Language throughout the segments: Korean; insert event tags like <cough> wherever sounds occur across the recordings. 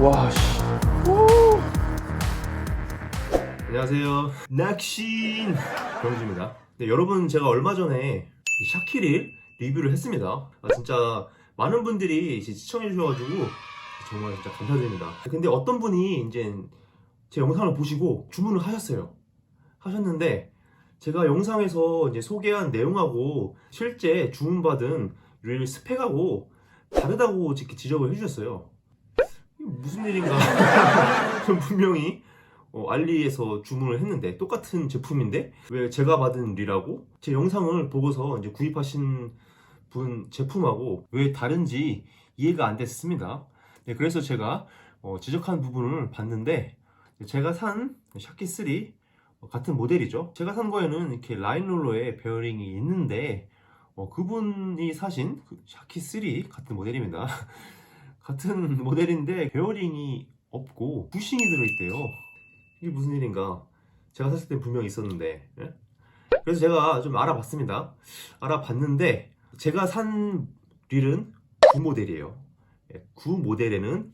와, 씨. 안녕하세요. 낚시인 병주입니다. 네, 여러분 제가 얼마 전에 이 샤키릴 리뷰를 했습니다. 아, 진짜 많은 분들이 시청해 주셔가지고 정말 진짜 감사드립니다. 근데 어떤 분이 이제 제 영상을 보시고 주문을 하셨어요. 하셨는데 제가 영상에서 이제 소개한 내용하고 실제 주문받은 릴 스펙하고 다르다고 이렇게 지적을 해주셨어요. 무슨 일인가? <laughs> 전 분명히 어, 알리에서 주문을 했는데 똑같은 제품인데 왜 제가 받은 릴하고 제 영상을 보고서 이제 구입하신 분 제품하고 왜 다른지 이해가 안 됐습니다. 네, 그래서 제가 어, 지적한 부분을 봤는데 제가 산 샤키 3 어, 같은 모델이죠. 제가 산 거에는 이렇게 라인 롤러에 베어링이 있는데 어, 그분이 사신 그 샤키 3 같은 모델입니다. <laughs> 같은 모델인데 베어링이 없고 부싱이 들어있대요. 이게 무슨 일인가? 제가 샀을 땐 분명히 있었는데. 예? 그래서 제가 좀 알아봤습니다. 알아봤는데 제가 산 릴은 9 모델이에요. 예, 9 모델에는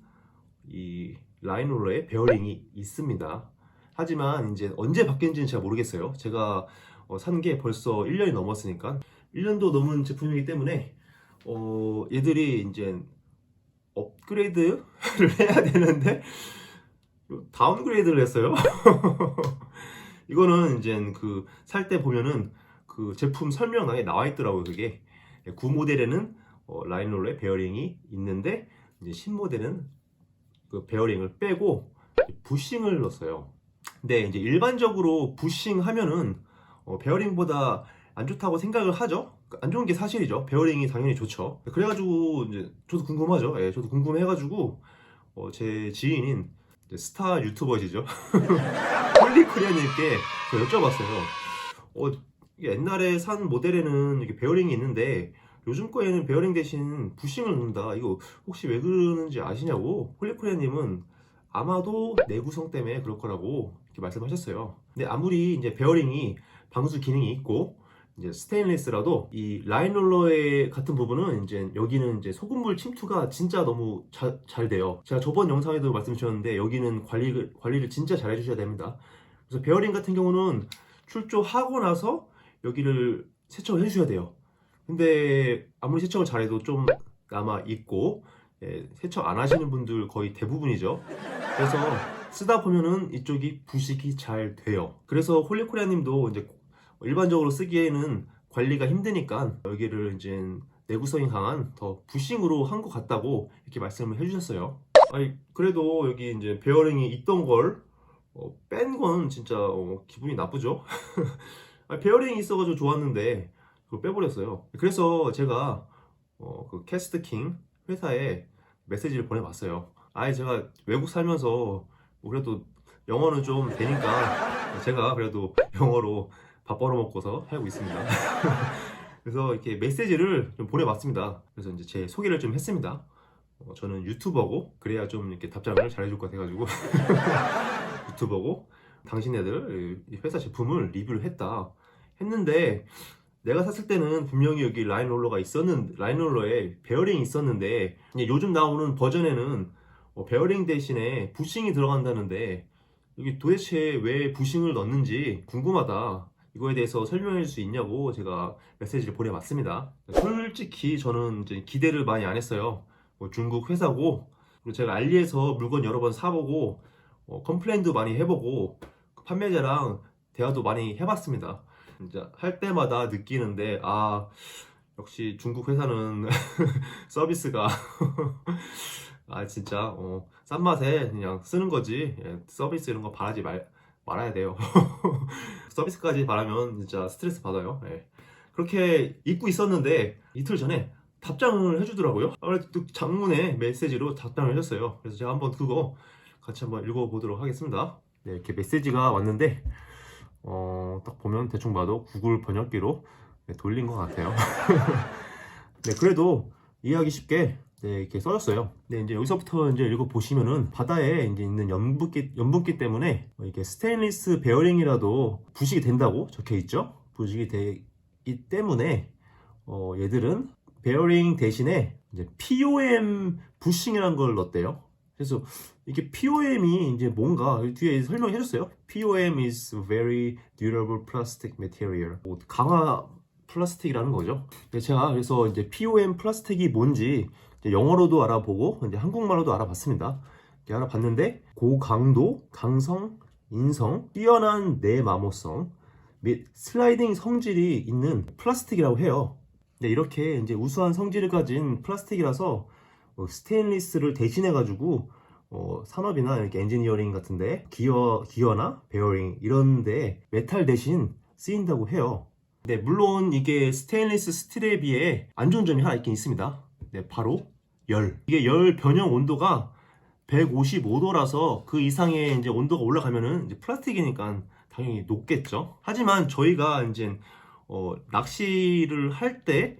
이 라인 롤러에 베어링이 있습니다. 하지만 이제 언제 바뀐지는 제가 모르겠어요. 제가 산게 벌써 1년이 넘었으니까 1년도 넘은 제품이기 때문에 어, 얘들이 이제 업그레이드를 <laughs> 해야 되는데 다운그레이드를 했어요. <laughs> 이거는 이제 그 살 때 보면은 그 제품 설명란에 나와 있더라고요. 그게 9 모델에는 어, 라인롤러에 베어링이 있는데 이제 10 모델은 그 베어링을 빼고 부싱을 넣었어요. 근데 이제 일반적으로 부싱 하면은 어, 베어링보다 안 좋다고 생각을 하죠. 안 좋은 게 사실이죠. 베어링이 당연히 좋죠. 그래가지고 이제 저도 궁금하죠. 예, 저도 궁금해가지고 어, 제 지인인 스타 유튜버시죠. 홀리코리아님께 <laughs> 여쭤봤어요. 어, 옛날에 산 모델에는 이게 베어링이 있는데 요즘 거에는 베어링 대신 부싱을 넣는다. 이거 혹시 왜 그러는지 아시냐고 홀리코리아님은 아마도 내구성 때문에 그럴 거라고 이렇게 말씀하셨어요. 근데 아무리 이제 베어링이 방수 기능이 있고 이제 스테인리스라도 이 라인 롤러의 같은 부분은 이제 여기는 이제 소금물 침투가 진짜 너무 자- 잘 돼요. 제가 저번 영상에도 말씀드렸는데 여기는 관리를 관리를 진짜 잘 해주셔야 됩니다. 그래서 베어링 같은 경우는 출조하고 나서 여기를 세척을 해주셔야 돼요. 근데 아무리 세척을 잘해도 좀 남아 있고 예, 세척 안 하시는 분들 거의 대부분이죠. 그래서 쓰다 보면은 이쪽이 부식이 잘 돼요. 그래서 홀리코리아님도 이제 일반적으로 쓰기에는 관리가 힘드니까 여기를 이제 내구성이 강한 더 부싱으로 한 것 같다고 이렇게 말씀을 해주셨어요. 아니 그래도 여기 이제 베어링이 있던 걸 어, 뺀건 진짜 어, 기분이 나쁘죠. <laughs> 베어링이 있어가지고 좋았는데 그걸 빼버렸어요. 그래서 제가 어, 그 캐스트킹 회사에 메시지를 보내봤어요. 아예 제가 외국 살면서 뭐 그래도 영어는 좀 되니까 제가 그래도 영어로 밥 벌어먹고서 살고 있습니다. <laughs> 그래서 이렇게 메시지를 좀 보내봤습니다. 그래서 이제 제 소개를 좀 했습니다. 어, 저는 유튜버고 그래야 좀 이렇게 답장을 잘해줄 것 같아가지고 <laughs> 유튜버고 당신네들 이 회사 제품을 리뷰를 했다 했는데 내가 샀을 때는 분명히 여기 라인 롤러가 있었는 라인 롤러에 베어링이 있었는데 요즘 나오는 버전에는 어, 베어링 대신에 부싱이 들어간다는데 여기 도대체 왜 부싱을 넣는지 궁금하다. 이거에 대해서 설명해 줄 수 있냐고 제가 메시지를 보내봤습니다. 솔직히 저는 이제 기대를 많이 안 했어요. 뭐 중국 회사고 그리고 제가 알리에서 물건 여러 번 사보고 어, 컴플레인도 많이 해보고 그 판매자랑 대화도 많이 해봤습니다. 진짜 할 때마다 느끼는데 아 역시 중국 회사는 <laughs> 서비스가 <laughs> 아 진짜 어, 싼 맛에 그냥 쓰는 거지 예, 서비스 이런 거 바라지 말 말아야 돼요. <laughs> 서비스까지 바라면 진짜 스트레스 받아요. 예. 그렇게 잊고 있었는데 이틀 전에 답장을 해주더라고요. 또 장문에 메시지로 답장을 해줬어요. 그래서 제가 한번 그거 같이 한번 읽어보도록 하겠습니다. 네, 이렇게 메시지가 왔는데 어, 딱 보면 대충 봐도 구글 번역기로 네, 돌린 것 같아요. <laughs> 네, 그래도 이해하기 쉽게 네, 이렇게 써졌어요. 네, 이제 여기서부터 이제 읽어 보시면은 바다에 이제 있는 염분기 염분기 때문에 이게 스테인리스 베어링이라도 부식이 된다고 적혀 있죠. 부식이 되기 때문에 어, 얘들은 베어링 대신에 이제 POM 부싱이라는 걸 넣었대요. 그래서 이게 POM이 이제 뭔가 뒤에 설명해 줬어요. POM is very durable plastic material. 뭐 강화 플라스틱이라는 거죠. 제가 그래서 이제 POM 플라스틱이 뭔지 영어로도 알아보고 이제 한국말로도 알아봤습니다. 알아봤는데 고강도, 강성, 인성, 뛰어난 내마모성 및 슬라이딩 성질이 있는 플라스틱이라고 해요. 네, 이렇게 이제 우수한 성질을 가진 플라스틱이라서 어, 스테인리스를 대신해 가지고 어, 산업이나 이렇게 엔지니어링 같은데 기어 기어나 베어링 이런데 메탈 대신 쓰인다고 해요. 네, 물론 이게 스테인리스 스틸에 비해 안 좋은 점이 하나 있긴 있습니다. 네, 바로 열. 이게 열 변형 온도가 155도라서 그 이상의 이제 온도가 올라가면은 이제 플라스틱이니까 당연히 높겠죠. 하지만 저희가 이제 어, 낚시를 할 때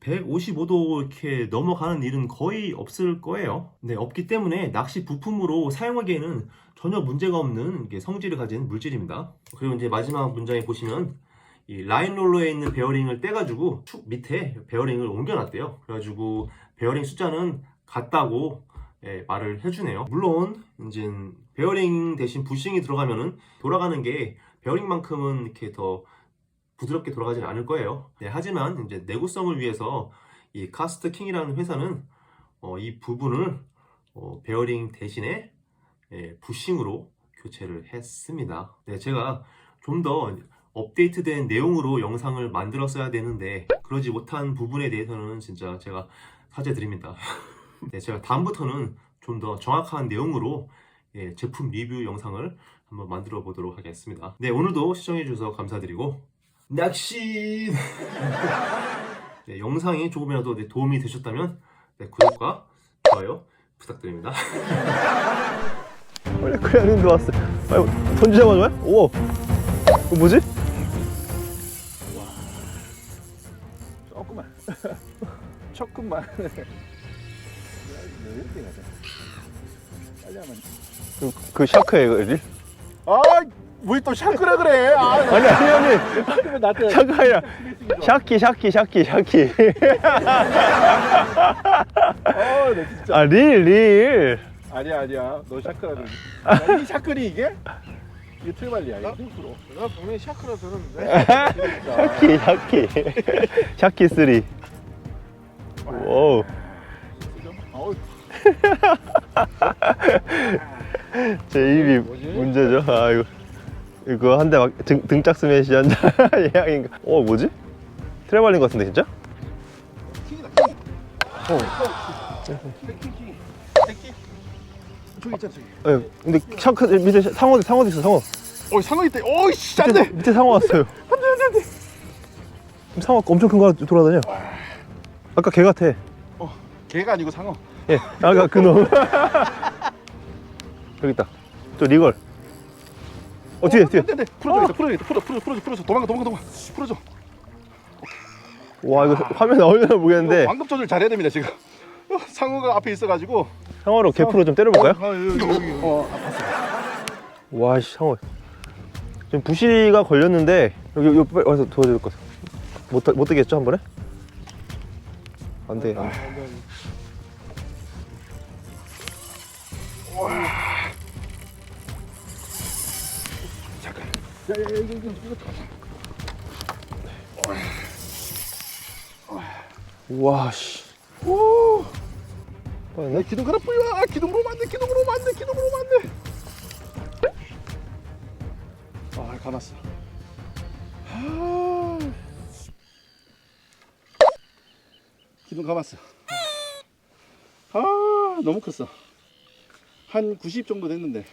155도 이렇게 넘어가는 일은 거의 없을 거예요. 네, 없기 때문에 낚시 부품으로 사용하기에는 전혀 문제가 없는 성질을 가진 물질입니다. 그리고 이제 마지막 문장에 보시면 이 라인 롤러에 있는 베어링을 떼가지고 축 밑에 베어링을 옮겨놨대요. 그래가지고 베어링 숫자는 같다고 예, 말을 해주네요. 물론 이제 베어링 대신 부싱이 들어가면은 돌아가는 게 베어링만큼은 이렇게 더 부드럽게 돌아가진 않을 거예요. 네, 하지만 이제 내구성을 위해서 이 카스트 킹이라는 회사는 어, 이 부분을 어, 베어링 대신에 예, 부싱으로 교체를 했습니다. 네, 제가 좀 더 업데이트된 내용으로 영상을 만들었어야 되는데 그러지 못한 부분에 대해서는 진짜 제가 사죄드립니다. <laughs> 네, 제가 다음부터는 좀 더 정확한 내용으로 예, 제품 리뷰 영상을 한번 만들어 보도록 하겠습니다. 네, 오늘도 시청해 주셔서 감사드리고 낚시 <laughs> 네, 영상이 조금이라도 네, 도움이 되셨다면 네, 구독과 좋아요 부탁드립니다. 원래 코리아님도 왔어. 아유, 던지자마자 왜? 오, 이거 뭐지? 조금만 빨리 하면 그, 그 샤크예요, 일? 아왜 또 샤크라 그래 아 아니 아니 아니, 샤크면 나한테 샤크 아니라 샤키 샤키 샤키 샤키. 진짜 아 릴 릴. 아니야 아니야 너 샤크라 그래 이 샤크니 이게? 이게 트리발리야 이거 힘으로 내가 분명히 샤크라 들었는데 <laughs> 샤키 샤키 샤키 쓰리. 오, 어우 <laughs> 제 입이? 문제죠. 아 이거 이거 한 대막등 등짝 스매시 한다. <laughs> 예약인가? 어 뭐지? 트레발린 것 같은데 진짜? 킹 저기 있잖아 저기 예, 근데 샤크 밑에 상어 상어도 있어 상어. 어 상어 있대 어이씨 안돼 밑에 상어 왔어요. 안돼 안돼 안돼. 상어 엄청 큰 거 돌아다녀. 아까 개 같아. 개가 아니고 상어 예, 아까 그놈. 여기 <laughs> 있다. 저 리걸. 어 뒤에 뒤에. 안돼 안돼 풀어줘 풀어줘 풀어줘 풀어줘 풀어줘 풀어줘 도망가 도망가 도망가 풀어줘 와 이거 화면 나오려나 모르겠는데 방금 조절 잘해야 됩니다 지금 어, <laughs> 상어가 앞에 있어가지고 상어로 개프로 좀 때려볼까요? 아, 여기, 여기, 여기. 어. 와 씨, 상어. 지금 부시가 걸렸는데 여기 여기 빨리 와서 도와줄 것 같아. 못 못 뜨겠죠 한 번에? 안 돼. 안 돼. 야, 야, 야, 이거, 이거, 이거. 와 씨. 오, 빨리 야, 기둥 하나 뿌려. 아, 기둥으로 만돼, 기둥으로 만돼, 기둥으로 만돼. 아, 감았어. 아, 기둥 감았어. 아, 너무 컸어. 한 90 정도 됐는데.